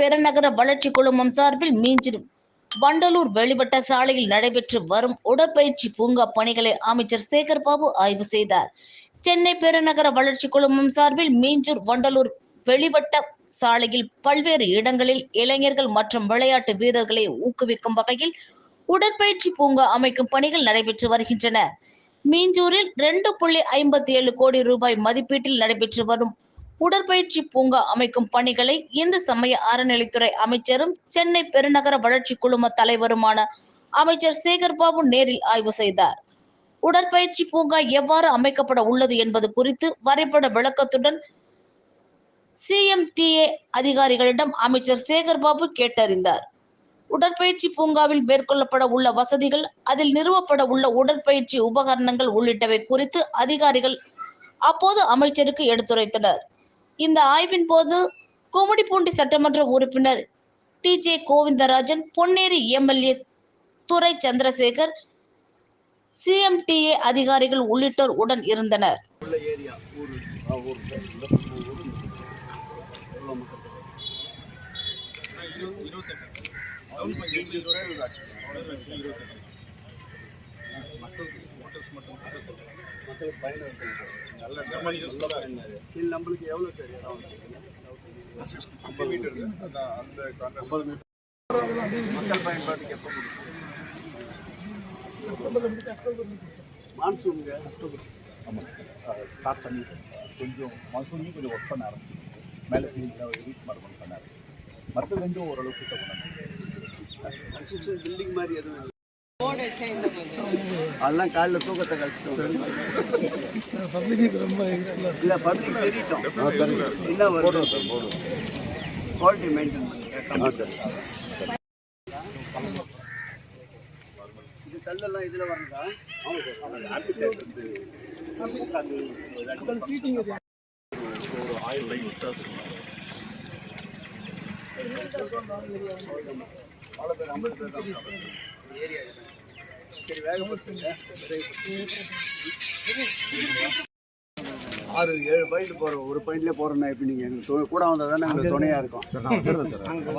பெருநகர வளர்ச்சி குழுமம் சார்பில் மீஞ்சிடும். வண்டலூர் வெளிவட்ட சாலையில் நடைபெற்று வரும் உடற்பயிற்சி பூங்கா பணிகளை அமைச்சர் சேகர் பாபு ஆய்வு செய்தார். சென்னை பெருநகர வளர்ச்சி குழுமம் சார்பில் மீஞ்சூர் வண்டலூர் வெளிவட்ட சாலையில் பல்வேறு இடங்களில் இளைஞர்கள் மற்றும் விளையாட்டு வீரர்களை ஊக்குவிக்கும் வகையில் உடற்பயிற்சி பூங்கா அமைக்கும் பணிகள் நடைபெற்று வருகின்றன. மீஞ்சூரில் ரெண்டு புள்ளி ஐம்பத்தி ஏழு கோடி ரூபாய் மதிப்பீட்டில் நடைபெற்று வரும் உடற்பயிற்சி பூங்கா அமைக்கும் பணிகளை இந்து சமய அறநிலைத்துறை அமைச்சரும் சென்னை பெருநகர வளர்ச்சி குழும தலைவருமான அமைச்சர் சேகர் பாபு நேரில் ஆய்வு செய்தார். உடற்பயிற்சி பூங்கா எவ்வாறு அமைக்கப்பட உள்ளது என்பது குறித்து வரைபட விளக்கத்துடன் சிஎம்டிஏ அதிகாரிகளிடம் அமைச்சர் சேகர் பாபு கேட்டறிந்தார். உடற்பயிற்சி பூங்காவில் மேற்கொள்ளப்பட உள்ள வசதிகள் அதில் நிறுவப்பட உள்ள உடற்பயிற்சி உபகரணங்கள் உள்ளிட்டவை குறித்து அதிகாரிகள் அப்போது அமைச்சருக்கு எடுத்துரைத்தனர். இந்த ஆய்வின் போது கும்மிடிப்பூண்டி சட்டமன்ற உறுப்பினர் T J Govindarajan Ponneri MLA Durai Chandrasekar CMDA அதிகாரிகள் உள்ளிட்டோர் உடன் இருந்தனர். மக்கள் பயன் இது நம்மளுக்கு எவ்வளோ சார் ஐம்பது மீட்டர் ஐம்பது மீட்டர் மக்கள் பயன்பாட்டுக்கு எப்போ மான்சூனுங்க. அக்டோபர் ஆமாம் ஸ்டார்ட் பண்ணிட்டு கொஞ்சம் மசூனையும் கொஞ்சம் ஒர்க் பண்ண ஆரம்பிச்சு மேலே ரீச் மாதிரி பண்ண பண்ணாரு மற்ற கொஞ்சம் ஓரளவுக்கு பில்டிங் மாதிரி எதுவும் இல்லை. அதெல்லாம் காலையில் தூக்கத்தை கழிச்சிட்டோம் இல்லை பப்ளிக் தெரியட்டும் என்ன வருது? குவாலிட்டி மெயின்டைன் பண்ணி இது கல்லெல்லாம் இதில் வருதா? ஒரு ஆயில் லைன் விட்டாஸ் ஏரியா சரி வேகப்படுத்துங்க ஆறு ஏழு பாயிண்ட் போகிறோம் ஒரு பாயிண்ட்லேயே போகிறோம்னா எப்படி நீங்கள் எங்களுக்கு கூட வந்தால் தானே எங்களுக்கு துணையாக இருக்கும்.